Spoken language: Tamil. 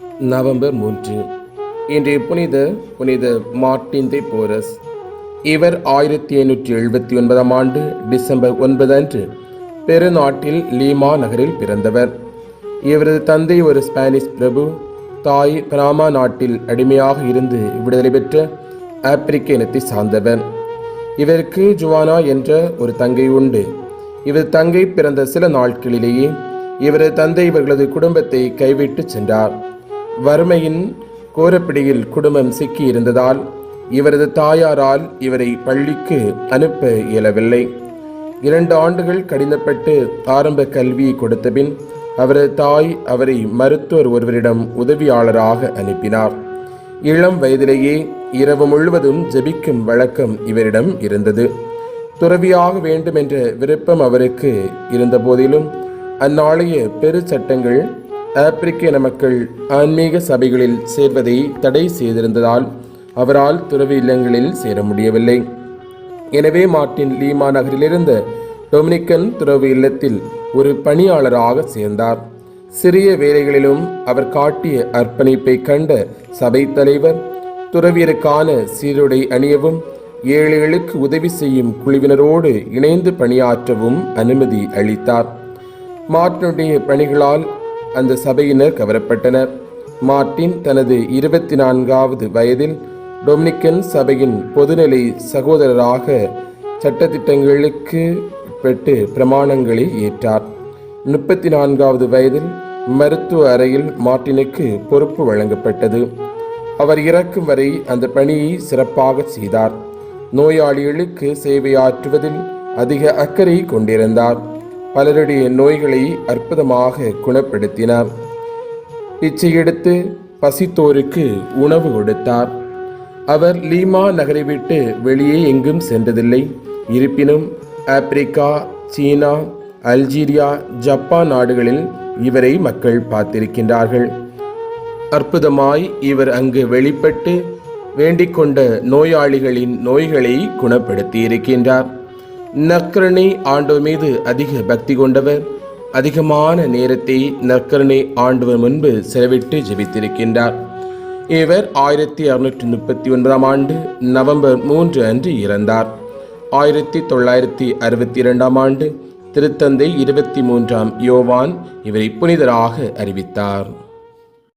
நவம்பர் மூன்று. இன்றைய புனித புனித மார்டின் தை போரஸ். இவர் ஆயிரத்தி எண்ணூற்றி எழுபத்தி ஒன்பதாம் ஆண்டு டிசம்பர் ஒன்பது அன்று பெருநாட்டில் லீமா நகரில் பிறந்தவர். இவரது தந்தை ஒரு ஸ்பானிஷ் பிரபு தாய் பிராமா நாட்டில் அடிமையாக இருந்து விடுதலை பெற்ற ஆப்பிரிக்க இனத்தை சார்ந்தவர். இவருக்கு ஜுவானா என்ற ஒரு தங்கை உண்டு. இவர் தங்கை பிறந்த சில நாட்களிலேயே இவரது தந்தை இவர்களது குடும்பத்தை கைவிட்டு சென்றார். வறுமையின் கோரப்பிடியில் குடும்பம் சிக்கியிருந்ததால் இவரது தாயாரால் இவரை பள்ளிக்கு அனுப்ப இயலவில்லை. இரண்டு ஆண்டுகள் கடினப்பட்டு ஆரம்ப கல்வியை கொடுத்த பின் அவரது தாய் அவரை மருத்துவர் ஒருவரிடம் உதவியாளராக அனுப்பினார். இளம் வயதிலேயே இரவு முழுவதும் ஜெபிக்கும் வழக்கம் இவரிடம் இருந்தது. துறவியாக வேண்டும் என்ற விருப்பம் அவருக்கு இருந்தபோதிலும் அந்நாளைய பெரு சட்டங்கள் ஆப்பிரிக்க இன மக்கள் ஆன்மீக சபைகளில் சேர்வதை தடை செய்திருந்ததால் அவரால் துறவி இல்லங்களில் சேர முடியவில்லை. எனவே மார்ட்டின் லீமா நகரிலிருந்த டொமினிக்கன் துறவு இல்லத்தில் ஒரு பணியாளராக சேர்ந்தார். சிறிய வேலைகளிலும் அவர் காட்டிய அர்ப்பணிப்பை கண்ட சபை தலைவர் துறவியருக்கான சீருடை அணியவும் ஏழைகளுக்கு உதவி செய்யும் குழுவினரோடு இணைந்து பணியாற்றவும் அனுமதி அளித்தார். மார்ட்டினுடைய பணிகளால் அந்த சபையினர் கவரப்பட்டனர். மார்ட்டின் தனது இருபத்தி நான்காவது வயதில் டொமினிக்கன் சபையின் பொதுநிலை சகோதரராக சட்டத்திட்டங்களுக்கு பெற்று பிரமாணங்களை ஏற்றார். முப்பத்தி நான்காவது வயதில் மருத்துவ அறையில் மார்ட்டினுக்கு பொறுப்பு வழங்கப்பட்டது. அவர் இறக்கும் வரை அந்த பணியை சிறப்பாக செய்தார். நோயாளிகளுக்கு சேவையாற்றுவதில் அதிக அக்கறை கொண்டிருந்தார். பலருடைய நோய்களை அற்புதமாக குணப்படுத்தினார். பிச்சை எடுத்து பசித்தோருக்கு உணவு கொடுத்தார். அவர் லீமா நகரை விட்டு வெளியே எங்கும் சென்றதில்லை. இருப்பினும் ஆப்பிரிக்கா சீனா அல்ஜீரியா ஜப்பான் நாடுகளில் இவரை மக்கள் பார்த்திருக்கின்றார்கள். அற்புதமாய் இவர் அங்கு வெளிப்பட்டு வேண்டிக் கொண்ட நோயாளிகளின் நோய்களை குணப்படுத்தி இருக்கின்றார் நக்கரணை ஆண்டவர் மீது அதிக பக்தி கொண்டவர். அதிகமான நேரத்தை நற்கருணை ஆண்டவர் முன்பு செலவிட்டு ஜெபித்திருக்கின்றார். இவர் ஆயிரத்தி அறுநூற்றி முப்பத்தி ஒன்பதாம் ஆண்டு நவம்பர் மூன்று அன்று இறந்தார். ஆயிரத்தி தொள்ளாயிரத்தி அறுபத்தி இரண்டாம் ஆண்டு திருத்தந்தை இருபத்தி மூன்றாம் யோவான் இவரை புனிதராக அறிவித்தார்.